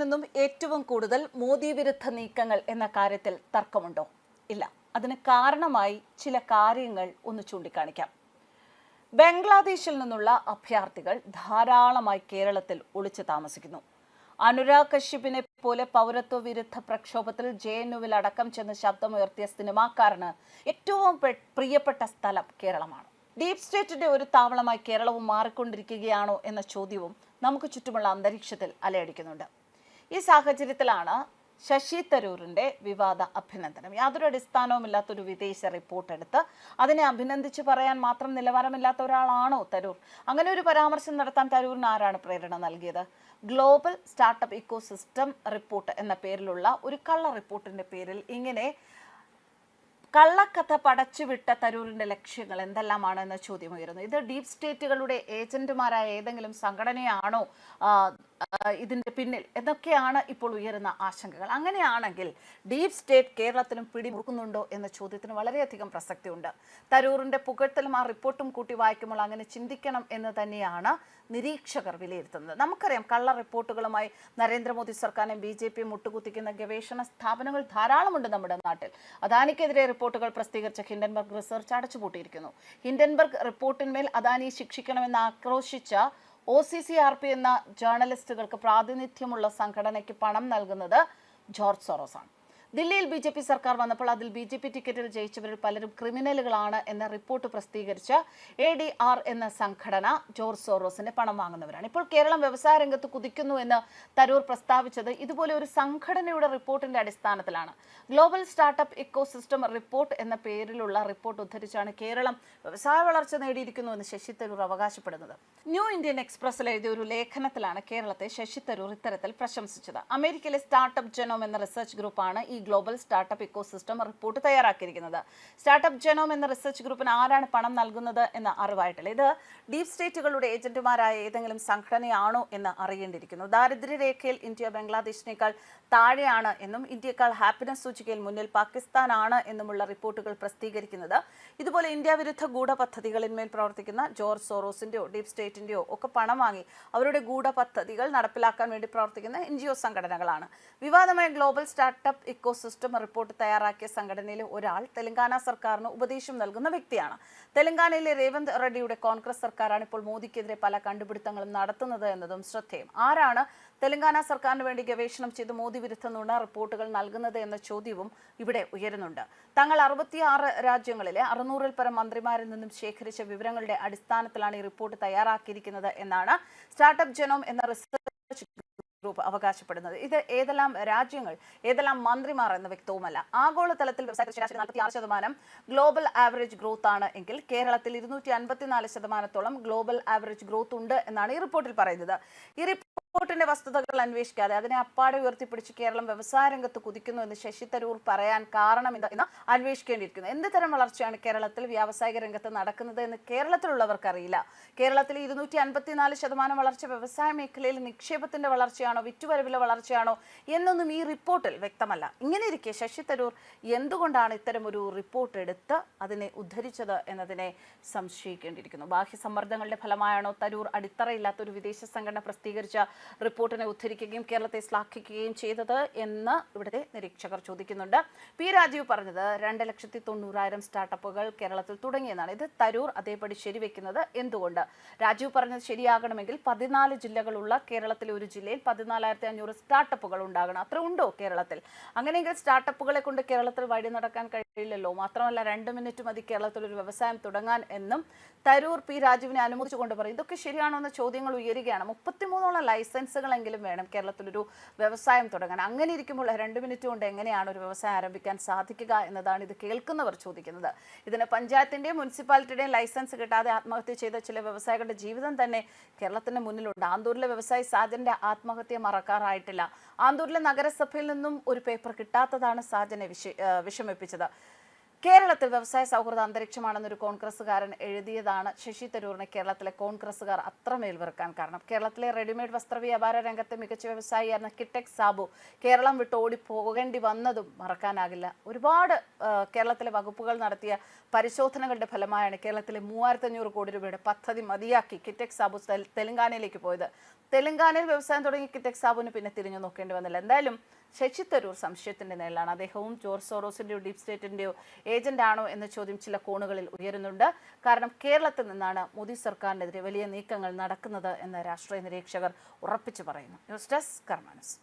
നിന്നും ഏറ്റവും കൂടുതൽ മോദി വിരുദ്ധ നീക്കങ്ങൾ എന്ന കാര്യത്തിൽ തർക്കമുണ്ടോ? ഇല്ല. അതിന് കാരണമായി ചില കാര്യങ്ങൾ ഒന്ന് ചൂണ്ടിക്കാണിക്കാം. ബംഗ്ലാദേശിൽ നിന്നുള്ള അഭയാർത്ഥികൾ ധാരാളമായി കേരളത്തിൽ ഒളിച്ചു താമസിക്കുന്നു. അനുരാഗ് കശ്യപിനെ പോലെ പൗരത്വ വിരുദ്ധ പ്രക്ഷോഭത്തിൽ ജെ എൻ അടക്കം ചെന്ന് ശബ്ദമുയർത്തിയ സിനിമാക്കാരന് ഏറ്റവും പ്രിയപ്പെട്ട സ്ഥലം കേരളമാണ്. ഡീപ് സ്റ്റേറ്റിന്റെ ഒരു താവളമായി കേരളവും മാറിക്കൊണ്ടിരിക്കുകയാണോ എന്ന ചോദ്യവും നമുക്ക് ചുറ്റുമുള്ള അന്തരീക്ഷത്തിൽ അലയടിക്കുന്നുണ്ട്. ഈ സാഹചര്യത്തിലാണ് ശശി തരൂരിന്റെ വിവാദ അഭിനന്ദനം. യാതൊരു അടിസ്ഥാനവുമില്ലാത്തൊരു വിദേശ റിപ്പോർട്ട് എടുത്ത് അതിനെ അഭിനന്ദിച്ച് പറയാൻ മാത്രം നിലവാരമില്ലാത്ത ഒരാളാണോ തരൂർ? അങ്ങനെ ഒരു പരാമർശം നടത്താൻ തരൂരിന് ആരാണ് പ്രേരണ നൽകിയത്? ഗ്ലോബൽ സ്റ്റാർട്ടപ്പ് ഇക്കോസിസ്റ്റം റിപ്പോർട്ട് എന്ന പേരിലുള്ള ഒരു കള്ള റിപ്പോർട്ടിന്റെ പേരിൽ ഇങ്ങനെ കള്ളക്കഥ പടച്ചുവിട്ട തരൂരിന്റെ ലക്ഷ്യങ്ങൾ എന്തെല്ലാമാണ് എന്ന ചോദ്യം ഇത് ഡീപ് സ്റ്റേറ്റുകളുടെ ഏജന്റുമാരായ ഏതെങ്കിലും സംഘടനയാണോ ഇതിന്റെ പിന്നിൽ എന്തൊക്കെയാണ് ഇപ്പോൾ ഉയരുന്ന ആശങ്കകൾ? അങ്ങനെയാണെങ്കിൽ ഡീപ് സ്റ്റേറ്റ് കേരളത്തിലും പിടിമുറുക്കുന്നുണ്ടോ എന്ന ചോദ്യത്തിന് വളരെയധികം പ്രസക്തിയുണ്ട്. തരൂറിന്റെ പുകഴ്ത്തലും ആ റിപ്പോർട്ടും കൂട്ടി വായിക്കുമ്പോൾ അങ്ങനെ ചിന്തിക്കണം എന്ന് തന്നെയാണ് നിരീക്ഷകർ വിലയിരുത്തുന്നത്. നമുക്കറിയാം കള്ള റിപ്പോർട്ടുകളുമായി നരേന്ദ്രമോദി സർക്കാരിനെ ബി ജെ പി മുട്ടുകുത്തിക്കുന്ന ഗവേഷണ സ്ഥാപനങ്ങൾ ധാരാളമുണ്ട് നമ്മുടെ നാട്ടിൽ. അദാനിക്കെതിരെ റിപ്പോർട്ടുകൾ പ്രസിദ്ധീകരിച്ച ഹിൻഡൻബർഗ് റിസർച്ച് അടച്ചുപൂട്ടിയിരിക്കുന്നു. ഹിൻഡൻബർഗ് റിപ്പോർട്ടിന്മേൽ അദാനി ശിക്ഷിക്കണമെന്ന് ആക്രോശിച്ച O C C R P എന്ന ജേർണലിസ്റ്റുകൾക്ക് പ്രാതിനിധ്യമുള്ള സംഘടനയ്ക്ക് പണം നൽകുന്നത് ജോർജ് സോറോസ് ആണ് ദില്ലിയിൽ ബി ജെ പി സർക്കാർ വന്നപ്പോൾ അതിൽ ബി ജെ പി ടിക്കറ്റിൽ ജയിച്ചവരിൽ പലരും ക്രിമിനലുകളാണ് എന്ന റിപ്പോർട്ട് പ്രസിദ്ധീകരിച്ച എ ഡി ആർ എന്ന സംഘടന ജോർജ് സോറോസിന്റെ പണം വാങ്ങുന്നവരാണ്. ഇപ്പോൾ കേരളം വ്യവസായ രംഗത്ത് കുതിക്കുന്നു എന്ന് തരൂർ പ്രസ്താവിച്ചത് ഇതുപോലെ ഒരു സംഘടനയുടെ റിപ്പോർട്ടിന്റെ അടിസ്ഥാനത്തിലാണ്. ഗ്ലോബൽ സ്റ്റാർട്ടപ്പ് ഇക്കോസിസ്റ്റം റിപ്പോർട്ട് എന്ന പേരിലുള്ള റിപ്പോർട്ട് ഉദ്ധരിച്ചാണ് കേരളം വ്യവസായ വളർച്ച നേടിയിരിക്കുന്നു എന്ന് ശശി തരൂർ അവകാശപ്പെടുന്നത്. ന്യൂ ഇന്ത്യൻ എക്സ്പ്രസിൽ എഴുതിയ ഒരു ലേഖനത്തിലാണ് കേരളത്തെ ശശി തരൂർ ഇത്തരത്തിൽ പ്രശംസിച്ചത്. അമേരിക്കയിലെ സ്റ്റാർട്ടപ്പ് ജനോം എന്ന റിസർച്ച് ഗ്രൂപ്പാണ് ഈ ഗ്ലോബൽ സ്റ്റാർട്ടപ്പ് ഇക്കോസിസ്റ്റം റിപ്പോർട്ട് തയ്യാറാക്കിയിരിക്കുന്നത്. സ്റ്റാർട്ടപ്പ് ജനോം എന്ന റിസർച്ച് ഗ്രൂപ്പിന് ആരാണ് പണം നൽകുന്നത് എന്ന അറിവായിട്ടില്ല. ഇത് ഡീപ് സ്റ്റേറ്റുകളുടെ ഏജന്റുമാരായ ഏതെങ്കിലും സംഘടനയാണോ എന്ന് അറിയേണ്ടിയിരിക്കുന്നു. ദാരിദ്ര്യരേഖയിൽ ഇന്ത്യ ബംഗ്ലാദേശിനേക്കാൾ താഴെയാണ് എന്നും ഇന്ത്യക്കാൾ ഹാപ്പിനെസ് സൂചികയിൽ മുന്നിൽ പാകിസ്ഥാനാണ് എന്നുമുള്ള റിപ്പോർട്ടുകൾ പ്രസിദ്ധീകരിക്കുന്നത്. ഇതുപോലെ ഇന്ത്യ വിരുദ്ധ ഗൂഢപദ്ധതികളിന്മേൽ പ്രവർത്തിക്കുന്ന ജോർജ് സോറോസിന്റെയോ ഡീപ് സ്റ്റേറ്റിന്റെയോ ഒക്കെ പണം വാങ്ങി അവരുടെ ഗൂഢപദ്ധതികൾ നടപ്പിലാക്കാൻ വേണ്ടി പ്രവർത്തിക്കുന്ന എൻ സംഘടനകളാണ്. വിവാദമായ ഗ്ലോബൽ സ്റ്റാർട്ടപ്പ് ഇക്കോസിസ്റ്റം റിപ്പോർട്ട് തയ്യാറാക്കിയ സംഘടനയിലെ ഒരാൾ തെലങ്കാന സർക്കാരിന് ഉപദേശം നൽകുന്ന വ്യക്തിയാണ്. തെലങ്കാനയിലെ രേവന്ത് റെഡ്ഡിയുടെ കോൺഗ്രസ് സർക്കാരാണ് ഇപ്പോൾ മോദിക്കെതിരെ പല കണ്ടുപിടുത്തങ്ങളും നടത്തുന്നത് എന്നതും ശ്രദ്ധേയം. ആരാണ് തെലങ്കാന സർക്കാരിന് വേണ്ടി ഗവേഷണം ചെയ്ത് മോദി വിരുദ്ധ നുണ റിപ്പോർട്ടുകൾ നൽകുന്നത് എന്ന ചോദ്യവും ഇവിടെ ഉയരുന്നുണ്ട്. തങ്ങൾ അറുപത്തിയാറ് രാജ്യങ്ങളിലെ അറുന്നൂറിൽ പരം മന്ത്രിമാരിൽ നിന്നും ശേഖരിച്ച വിവരങ്ങളുടെ അടിസ്ഥാനത്തിലാണ് ഈ റിപ്പോർട്ട് തയ്യാറാക്കിയിരിക്കുന്നത് എന്നാണ് സ്റ്റാർട്ടപ്പ് ജനോം എന്ന റിസർച്ച് ഗ്രൂപ്പ് അവകാശപ്പെടുന്നത്. ഇത് ഏതെല്ലാം രാജ്യങ്ങൾ ഏതെല്ലാം മന്ത്രിമാർ എന്ന വ്യക്തവുമല്ല. ആഗോളതലത്തിൽ ശരാശരി നാൽപ്പത്തിയാറ് ശതമാനം ഗ്ലോബൽ ആവറേജ് ഗ്രോത്ത് ആണ് എങ്കിൽ കേരളത്തിൽ ഇരുന്നൂറ്റി അൻപത്തിനാല് ശതമാനത്തോളം ഗ്ലോബൽ ആവറേജ് ഗ്രോത്ത് ഉണ്ട് എന്നാണ് ഈ റിപ്പോർട്ടിൽ പറയുന്നത്. ഈ റിപ്പോർട്ടിന്റെ വസ്തുതകൾ അന്വേഷിക്കാതെ അതിനെ അപ്പാടെ ഉയർത്തിപ്പിടിച്ച് കേരളം വ്യവസായ രംഗത്ത് കുതിക്കുന്നു എന്ന് ശശി തരൂർ പറയാൻ കാരണം എന്താ അന്വേഷിക്കേണ്ടിയിരിക്കുന്നു. എന്ത് തരം വളർച്ചയാണ് കേരളത്തിൽ വ്യാവസായിക രംഗത്ത് നടക്കുന്നത് എന്ന് കേരളത്തിലുള്ളവർക്ക് അറിയില്ല. കേരളത്തിൽ ഇരുന്നൂറ്റി അൻപത്തിനാല് ശതമാനം വളർച്ച വ്യവസായ മേഖലയിൽ നിക്ഷേപത്തിന്റെ വളർച്ചയാണോ വിറ്റുവരവിലെ വളർച്ചയാണോ എന്നൊന്നും ഈ റിപ്പോർട്ടിൽ വ്യക്തമല്ല. ഇങ്ങനെ ഇരിക്കെ ശശി തരൂർ എന്തുകൊണ്ടാണ് ഇത്തരം ഒരു റിപ്പോർട്ട് എടുത്ത് അതിനെ ഉദ്ധരിച്ചത് എന്നതിനെ സംശയിക്കേണ്ടിയിരിക്കുന്നു. ബാഹ്യ സമ്മർദ്ദങ്ങളുടെ ഫലമായാണോ തരൂർ അടിത്തറയില്ലാത്ത ഒരു വിദേശ സംഘടന പ്രസിദ്ധീകരിച്ച റിപ്പോർട്ടിനെ ഉദ്ധരിക്കുകയും കേരളത്തെ ശ്ലാഘിക്കുകയും ചെയ്തത് എന്ന് ഇവിടുത്തെ നിരീക്ഷകർ ചോദിക്കുന്നുണ്ട്. പി രാജീവ് പറഞ്ഞത് രണ്ട് ലക്ഷത്തി തൊണ്ണൂറായിരം സ്റ്റാർട്ടപ്പുകൾ കേരളത്തിൽ തുടങ്ങിയെന്നാണ്. ഇത് തരൂർ അതേപടി ശരിവെക്കുന്നത് എന്തുകൊണ്ട്? രാജീവ് പറഞ്ഞത് ശരിയാകണമെങ്കിൽ പതിനാല് ജില്ലകളുള്ള കേരളത്തിലെ ഒരു ജില്ലയിൽ പതിനാലായിരത്തി അഞ്ഞൂറ് സ്റ്റാർട്ടപ്പുകൾ ഉണ്ടാകണം. അത്ര ഉണ്ടോ കേരളത്തിൽ? അങ്ങനെയെങ്കിൽ സ്റ്റാർട്ടപ്പുകളെ കൊണ്ട് കേരളത്തിൽ വഴി നടക്കാൻ കഴിയില്ലല്ലോ. മാത്രമല്ല രണ്ട് മിനിറ്റ് മതി കേരളത്തിൽ ഒരു വ്യവസായം തുടങ്ങാൻ എന്നും തരൂർ പി രാജീവിനെ അനുമതിച്ചുകൊണ്ട് പറയും. ഇതൊക്കെ ശരിയാണോ എന്ന ചോദ്യങ്ങൾ ഉയരുകയാണ്. മുപ്പത്തിമൂന്നോളം ലൈസൻസുകളെങ്കിലും വേണം കേരളത്തിലൊരു വ്യവസായം തുടങ്ങാൻ. അങ്ങനെ ഇരിക്കുമ്പോൾ രണ്ട് മിനിറ്റ് കൊണ്ട് എങ്ങനെയാണ് ഒരു വ്യവസായം ആരംഭിക്കാൻ സാധിക്കുക എന്നതാണ് ഇത് കേൾക്കുന്നവർ ചോദിക്കുന്നത്. ഇതിന് പഞ്ചായത്തിന്റെയും മുനിസിപ്പാലിറ്റിയുടെയും ലൈസൻസ് കിട്ടാതെ ആത്മഹത്യ ചെയ്ത ചില വ്യവസായികളുടെ ജീവിതം തന്നെ കേരളത്തിന്റെ മുന്നിലുണ്ട്. ആന്തൂരിലെ വ്യവസായി സാജന്റെ ആത്മഹത്യ മറക്കാറായിട്ടില്ല. ആന്തൂരിലെ നഗരസഭയിൽ നിന്നും ഒരു പേപ്പർ കിട്ടാത്തതാണ് സാജനെ വിഷമിപ്പിച്ചത്. കേരളത്തിൽ വ്യവസായ സൗഹൃദ അന്തരീക്ഷമാണെന്നൊരു കോൺഗ്രസ്സുകാരൻ എഴുതിയതാണ്. ശശി തരൂറിനെ കേരളത്തിലെ കോൺഗ്രസ്സുകാർ അത്രമേൽ വെറുക്കാൻ കാരണം. കേരളത്തിലെ റെഡിമെയ്ഡ് വസ്ത്ര വ്യാപാര രംഗത്തെ മികച്ച വ്യവസായിയായിരുന്ന കിറ്റക് സാബു കേരളം വിട്ട് ഓടി പോകേണ്ടി വന്നതും മറക്കാനാകില്ല. ഒരുപാട് കേരളത്തിലെ വകുപ്പുകൾ നടത്തിയ പരിശോധനകളുടെ ഫലമായാണ് കേരളത്തിലെ മൂവായിരത്തി അഞ്ഞൂറ് കോടി രൂപയുടെ പദ്ധതി മതിയാക്കി കിറ്റെക് സാബു തെലങ്കാനയിലേക്ക് പോയത്. തെലങ്കാനയിൽ വ്യവസായം തുടങ്ങി കിറ്റെക് സാബുവിന് പിന്നെ തിരിഞ്ഞു നോക്കേണ്ടി വന്നില്ല. എന്തായാലും ശശി തരൂർ സംശയത്തിന്റെ നേരിലാണ് അദ്ദേഹവും ജോർജ് സോറോസിന്റെയോ ഡീപ് സ്റ്റേറ്റിന്റെയോ ഏജന്റ് ആണോ എന്ന ചോദ്യം ചില കോണുകളിൽ ഉയരുന്നുണ്ട്. കാരണം കേരളത്തിൽ നിന്നാണ് മോദി സർക്കാരിനെതിരെ വലിയ നീക്കങ്ങൾ നടക്കുന്നത് എന്ന് രാഷ്ട്രീയ നിരീക്ഷകർ ഉറപ്പിച്ചു പറയുന്നു. News desk കർമാനസ്.